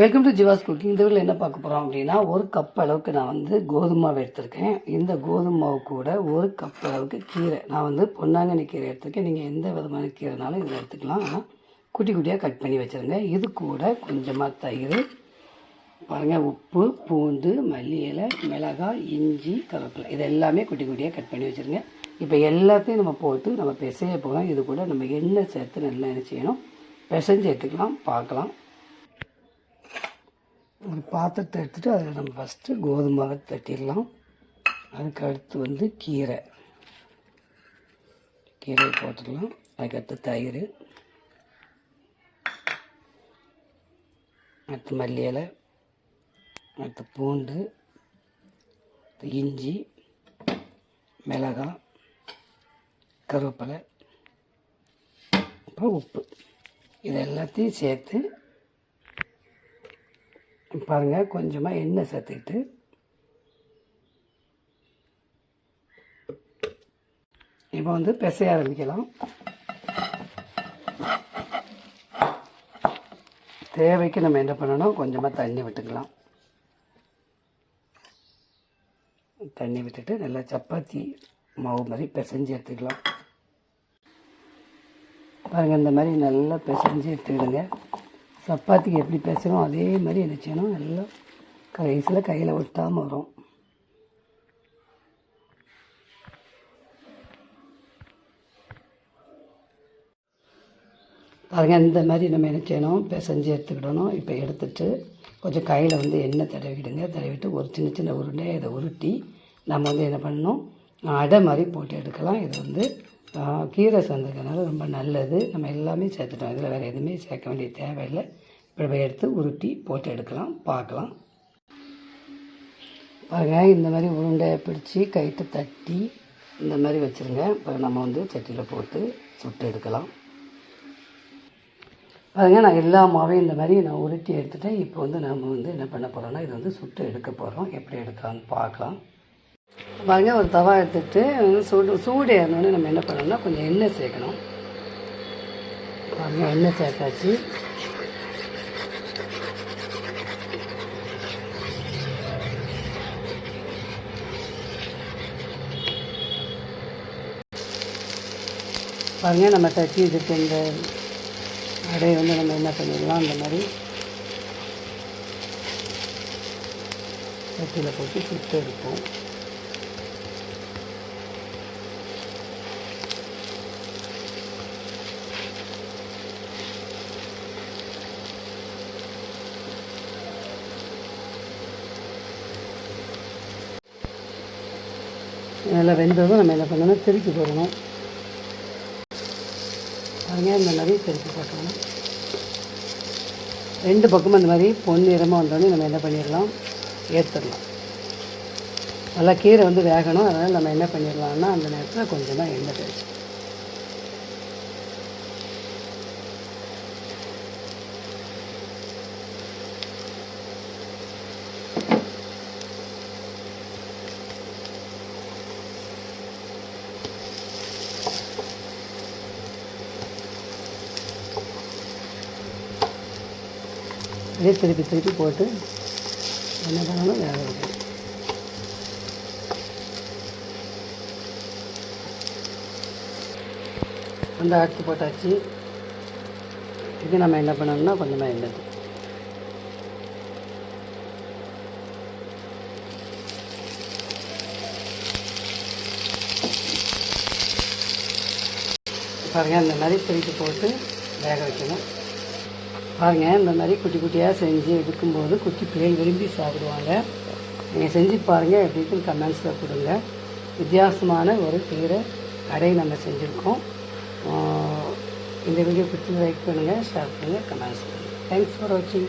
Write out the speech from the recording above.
Welcome to ஜிவாஸ் cooking இந்த வீட்டில் என்ன பார்க்க போகிறோம் அப்படின்னா ஒரு கப் அளவுக்கு நான் வந்து கோதுமாவை மாவு எடுத்திருக்கேன். இந்த கோதுமை மாவு கூட ஒரு கப் அளவுக்கு கீரை. நான் வந்து பொன்னாங்கண்ணி கீரை எடுத்திருக்கேன். நீங்கள் எந்த விதமான கீரைனாலும் இதில் எடுத்துக்கலாம். ஆனால் குட்டி குட்டியாக கட் பண்ணி வச்சுருங்க. இது கூட கொஞ்சமாக தயிர் பாருங்கள் உப்பு பூண்டு மல்லி இலை மிளகாய் இஞ்சி கருவேப்பிலை. இது எல்லாமே குட்டி குட்டியாக கட் பண்ணி வச்சுருங்க. இப்போ எல்லாத்தையும் நம்ம போட்டு நம்ம பிசைய போகலாம் இது கூட நம்ம எண்ணெய் சேர்த்து நல்லா என்ன செய்யணும்? பிசைஞ்சு எடுத்துக்கலாம் பார்க்கலாம். ஒரு பாத்திரத்தை எடுத்துகிட்டு அதில் நம்ம ஃபஸ்ட்டு கோதுமாவை தட்டிடலாம். அதுக்கு அடுத்து வந்து கீரை. கீரையை போட்டுடலாம். அதுக்கடுத்து தயிர். அடுத்து மல்லி இலை. அடுத்து பூண்டு. அடுத்து இஞ்சி. மிளகாய். கருவேப்பிலை. அப்புறம் உப்பு. இது எல்லாத்தையும் சேர்த்து பாருங்கள் கொஞ்சமாக எண்ணெய் சேர்த்துக்கிட்டு. இப்போ வந்து பிசைய ஆரம்பிக்கலாம். தேவைக்கு நம்ம என்ன பண்ணணும் கொஞ்சமாக தண்ணி விட்டுக்கலாம். தண்ணி விட்டுட்டு நல்லா சப்பாத்தி மாவு மாதிரி பிசைஞ்சு எடுத்துக்கலாம். பாருங்கள் இந்த மாதிரி நல்லா பிசைஞ்சு எடுத்துக்கிடுங்க. சப்பாத்திக்கு எப்படி பேசுகிறோம் அதே மாதிரி என்ன செய்யணும்? எல்லாம் கடைசியில் கையில் ஒட்டாமல் வரும். பாருங்கள் இந்த மாதிரி நம்ம என்ன செய்யணும்? பிசைஞ்சு எடுத்துக்கிடணும். இப்போ எடுத்துட்டு கொஞ்சம் கையில் வந்து எண்ணெய் தடவிக்கிடுங்க. தடவிட்டு ஒரு சின்ன சின்ன உருண்டையை இதை உருட்டி நம்ம வந்து என்ன பண்ணணும்? அடை மாதிரி போட்டு எடுக்கலாம். இது வந்து கீரை சேர்ந்துருக்கனால ரொம்ப நல்லது. நம்ம எல்லாமே சேர்த்துட்டோம். இதில் வேறு எதுவுமே சேர்க்க வேண்டிய தேவையில்லை. இப்போ நம்ம எடுத்து உருட்டி போட்டு எடுக்கலாம் பார்க்கலாம். பாருங்கள் இந்த மாதிரி உருண்டையை பிடிச்சி கைட்டு தட்டி இந்த மாதிரி வச்சுருங்க. இப்போ நம்ம வந்து சட்டியில் போட்டு சுட்டு எடுக்கலாம். பாருங்க நான் எல்லா மாவையும் இந்த மாதிரி நான் உருட்டி எடுத்துட்டேன். இப்போ வந்து நம்ம வந்து என்ன பண்ண போகிறோன்னா இது வந்து சுட்டு எடுக்க போகிறோம் எப்படி எடுக்கலாம்னு பார்க்கலாம். பாருங்க ஒரு தவா எடுத்துகிட்டு சூடு சூடு ஏறினோடனே நம்ம என்ன பண்ணணும்னா கொஞ்சம் எண்ணெய் சேர்க்கணும். பாருங்க எண்ணெய் சேர்த்தாச்சு. பாருங்க நம்ம தச்சு இதுக்கு இந்த அடையை வந்து நம்ம என்ன பண்ணிடலாம் அந்த மாதிரி தச்சியில் போட்டு சுட்டு எடுப்போம். நல்லா வெந்ததும் நம்ம என்ன பண்ணணும்? திருப்பி போடணும். பாருங்க இந்த மாதிரி திருப்பி போட்டணும் ரெண்டு பக்கமும் இந்த மாதிரி பொன்னிறமாக வந்தோடனே நம்ம என்ன பண்ணிடலாம்? ஏற்றுடலாம் நல்லா கீரை வந்து வேகணும். அதனால் நம்ம என்ன பண்ணிடலாம்னா அந்த நேரத்தில் கொஞ்சமாக எண்ணெய் தேய்ச்சி இதே திருப்பி திருப்பி போட்டு என்ன பண்ணணும்? வேக வைக்கணும். அந்த அடுத்து போட்டாச்சு. இது நம்ம என்ன பண்ணணும்னா கொஞ்சமாக எண்ணெய். பாருங்கள் இந்த மாதிரி திருப்பி போட்டு வேக வைக்கணும். பாருங்க இந்த மாதிரி குட்டி குட்டியாக செஞ்சு எடுக்கும்போது குட்டி பிள்ளைகள் விரும்பி சாப்பிடுவாங்க. நீங்கள் செஞ்சு பாருங்கள் எப்படி இருக்குன்னு கமெண்ட்ஸில் கொடுங்க. வித்தியாசமான ஒரு கீரை கடையை நம்ம செஞ்சுருக்கோம். இந்த வீடியோ பிடிச்சி லைக் பண்ணுங்கள் ஷேர் பண்ணுங்கள் கமெண்ட்ஸ் பண்ணுங்கள் தேங்க்ஸ் ஃபார் வாட்சிங்